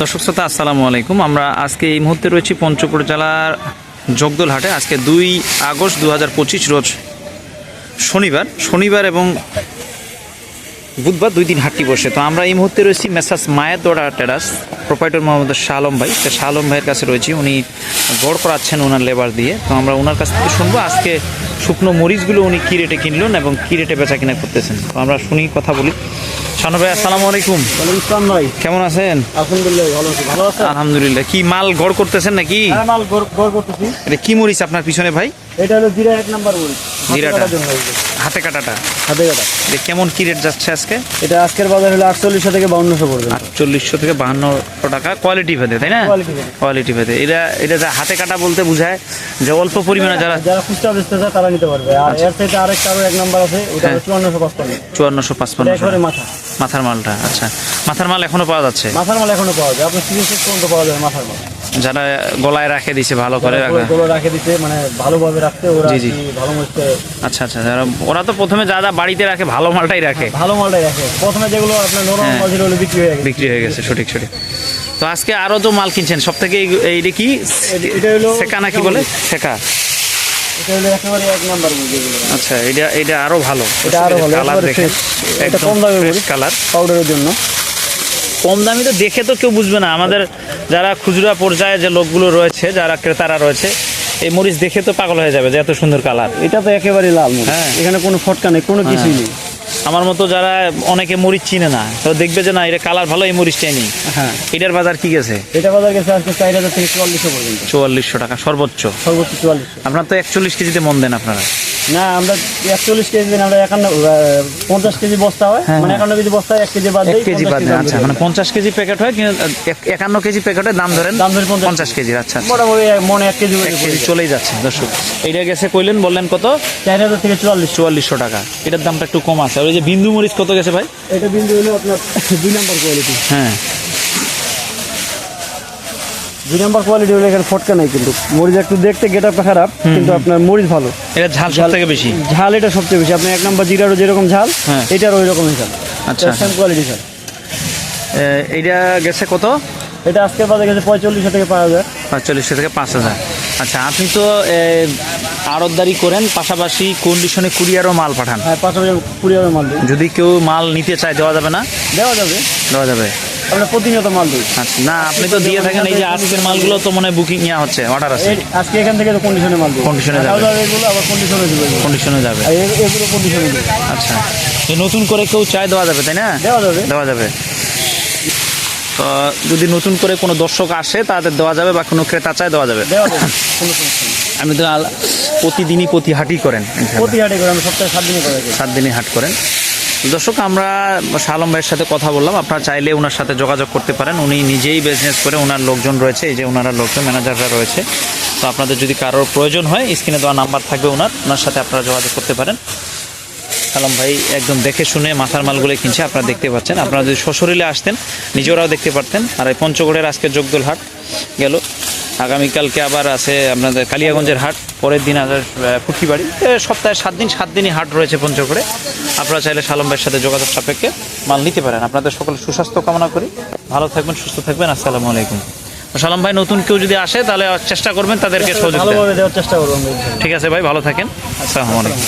দর্শক শ্রোতা, আসসালামু আলাইকুম। আমরা আজকে এই মুহূর্তে রয়েছি পঞ্চগড় জেলার জগদলহাটে। আজকে দুই আগস্ট দু হাজার পঁচিশ রোজ শনিবার। শনিবার এবং বুধবার দুই দিন হাটটি বসে। তো আমরা এই মুহূর্তে রয়েছি মেসাস মায়ের দোড়া টেরাস। প্রোপাইটর মোহাম্মদ শাহ আলম ভাই। তো শাহ আলম ভাইয়ের কাছে রয়েছি। উনি গড় করাচ্ছেন ওনার লেবার দিয়ে। তো আমরা ওনার কাছ থেকে শুনব আজকে শুকনো মরিচগুলো উনি কী রেটে কিনলেন এবং কী রেটে বেচা কিনা করতেছেন? তো আমরা শুনি কথা বলি। শানু ভাই আসসালামু আলাইকুম। ইসলাম ভাই। কেমন আছেন? আলহামদুলিল্লাহ ভালো আছি। ভালো আছেন? আলহামদুলিল্লাহ। কি মাল গড় করতেছেন নাকি? হ্যাঁ মাল গড় করতেছি। এটা কি মরিচ আপনার পিছনে ভাই? এটা হলো জিরা এক নাম্বার বলি জিরাটা? হাতে কাটাটা? হাতে কাটা। এটা কেমন কি রেট যাচ্ছে আজকে? এটা আজকের বাজার হলো আটচল্লিশশো থেকে বাউন্নশো পড়বে আটচল্লিশশো থেকে বাহান্নশো টাকা। কোয়ালিটি ভেদে তাই না? কোয়ালিটি ভেদে। এটা এটা যা হাতে কাটা বলতে বোঝায় যে অল্প পরিমাণে যারা যারা খুচরা বেচতে চায় তারা নিতে পারবে। আর এর সাথে আরেকটা আরও এক নাম্বার আছে ওটা হ্যাঁ। চুয়ান্নশো পাঁচপান্ন। চুয়ান্নশো একবারে মাথা। মাথার মালটা আচ্ছা। মাথার মাল এখনও পাওয়া যাচ্ছে? মাথার মাল এখনও পাওয়া যায় আপনার পর্যন্ত পাওয়া যায় মাথার মাল। যারা গলায় রাখে দিছে ভালো করে রাখা। গুলো রাখে দিতে মানে ভালোভাবে রাখতে ওরা জি, ভালো মতো আচ্ছা আচ্ছা। যারা ওরা তো প্রথমে যা যা বাড়িতে রাখে ভালো মালটাই রাখে। ভালো মালটাই রাখে। প্রথমে যেগুলো আপনার নরম হ্যাঁ। মাল ছিল বিক্রি হয়ে গেছে। বিক্রি হয়ে গেছে সঠিক সঠিক। তো আজকে আরও তো মাল কিনছেন। সব থেকে এইটা কি এটা হলো শেখা নাকি বলে? শেখা এটা হলো একেবারে এক নাম্বার বলি আচ্ছা এটা এটা আরও ভালো। এটা আরও ভালো, কালার দেখেন এটা কম দামে কালার পাউডারের জন্য। কম দামি তো দেখে তো কেউ বুঝবে না। আমাদের যারা খুচরা পর্যায়ে যে লোকগুলো রয়েছে যারা ক্রেতারা রয়েছে এই মরিচ দেখে তো পাগল হয়ে যাবে যে এত সুন্দর কালার এটা তো একেবারে লাল হ্যাঁ। এখানে কোনো ফটকা নেই কোনো কিছুই নেই। আমার মতো যারা অনেকে মরিচ চিনে না তো দেখবে যে না এটা কালার ভালো এই মরিচটাই নেই। হ্যাঁ। এটার বাজার কি গেছে? এটা বাজার গেছে আজকে চার হাজার থেকে চুয়াল্লিশশো পর্যন্ত। চুয়াল্লিশশো টাকা সর্বোচ্চ। সর্বোচ্চ চুয়াল্লিশ আপনার তো একচল্লিশ কেজিতে মন দেন আপনারা। না আমরা একচল্লিশ কেজি দিন আমরা একান্ন পঞ্চাশ কেজি বস্তা হয়। হ্যাঁ, মানে একান্ন কেজি বস্তা এক কেজি বাদ এক কেজি বাদ আচ্ছা মানে পঞ্চাশ কেজি প্যাকেট হয় কিন্তু এক- একান্ন কেজি প্যাকেটের দাম ধরেন দাম পঞ্চাশ কেজির আচ্ছা। আচ্ছা। মোটামুটি মনে এক কেজি এক কেজি চলেই যাচ্ছে দর্শক। এইটা গেছে কইলেন বললেন কত? চার হাজার থেকে চুয়াল্লিশ। চুয়াল্লিশশো টাকা। এটার দামটা একটু কম আছে। আর ওই যে বিন্দু মরিচ কত গেছে ভাই? এটা বিন্দু হলো আপনার দুই নম্বর কোয়ালিটি হ্যাঁ। দুই নাম্বার কোয়ালিটি হলো এখানে ফটকা নাই কিন্তু। মরিচ একটু দেখতে গেট খারাপ কিন্তু আপনার মরিচ ভালো। এটা ঝাল সব থেকে বেশি? ঝাল এটা সবচেয়ে বেশি। আপনার এক নাম্বার জিরারও যেরকম ঝাল হ্যাঁ। এটারও ওই রকমই ঝাল। আচ্ছা। সেম কোয়ালিটি স্যার এইটা গেছে কত? এটা আজকের বাজারে গেছে পঁয়তাল্লিশশো থেকে পাঁচ হাজার। পাঁচচল্লিশশো থেকে পাঁচ হাজার। আচ্ছা আপনি তো আড়তদারি করেন পাশাপাশি কন্ডিশনে কুরিয়ারও মাল পাঠান। হ্যাঁ হাজার কুড়ি মাল যদি কেউ মাল নিতে চায় দেওয়া যাবে না? দেওয়া যাবে। দেওয়া যাবে। আমরা প্রতিনিয়ত মাল দিই। আচ্ছা না আপনি তো দিয়ে থাকেন এই যে আজকের মালগুলো তো মনে বুকিং নেওয়া হচ্ছে অর্ডার আছে। আজকে এখান থেকে তো কন্ডিশনে মাল দিই। এ যাবে। এগুলো আবার কন্ডিশনে দিবে। কন্ডিশনে যাবে। এগুলো কন্ডিশনে দিবে। আচ্ছা তো নতুন করে কেউ চায় দেওয়া যাবে তাই না? দেওয়া যাবে। দেওয়া যাবে। তো যদি নতুন করে কোনো দর্শক আসে তাদের দেওয়া যাবে বা কোনো ক্রেতা চায় দেওয়া যাবে। যাবে আপনি তো প্রতিদিনই প্রতি হাটই করেন প্রতি হাটে করেন সপ্তাহে সাত দিনে করে সাত দিনই হাট করেন। দর্শক, আমরা শালম ভাইয়ের সাথে কথা বললাম। আপনারা চাইলে ওনার সাথে যোগাযোগ করতে পারেন। উনি নিজেই বিজনেস করে ওনার লোকজন রয়েছে, এই যে ওনারা লোকজন ম্যানেজাররা রয়েছে। তো আপনাদের যদি কারোর প্রয়োজন হয় স্ক্রিনে দেওয়া নাম্বার থাকবে ওনার ওনার সাথে আপনারা যোগাযোগ করতে পারেন। সালাম ভাই একদম দেখে শুনে মাথার মালগুলো কিনছে, আপনারা দেখতে পাচ্ছেন। আপনারা যদি শ্বশুরিলে আসতেন, নিজেরাও দেখতে পারতেন। আর এই পঞ্চগড়ের আজকে জগদল হাট গেল। আগামীকালকে আবার আছে আপনাদের কালিয়াগঞ্জের হাট পরের দিন আবার পুঠিবাড়ি সপ্তাহে সাত দিন সাত দিনই হাট রয়েছে পঞ্চগড়ে। আপনারা চাইলে সালাম ভাইয়ের সাথে যোগাযোগ সাপেক্ষে মাল নিতে পারেন। আপনাদের সকল সুস্বাস্থ্য কামনা করি। ভালো থাকবেন সুস্থ থাকবেন। আসসালামু আলাইকুম। সালাম ভাই নতুন কেউ যদি আসে তাহলে চেষ্টা করবেন তাদেরকে সহযোগিতা। ভালোভাবে দেওয়ার চেষ্টা করব আমরা ইনশাল্লাহ। ঠিক আছে ভাই ভালো থাকেন। আসসালামু আলাইকুম।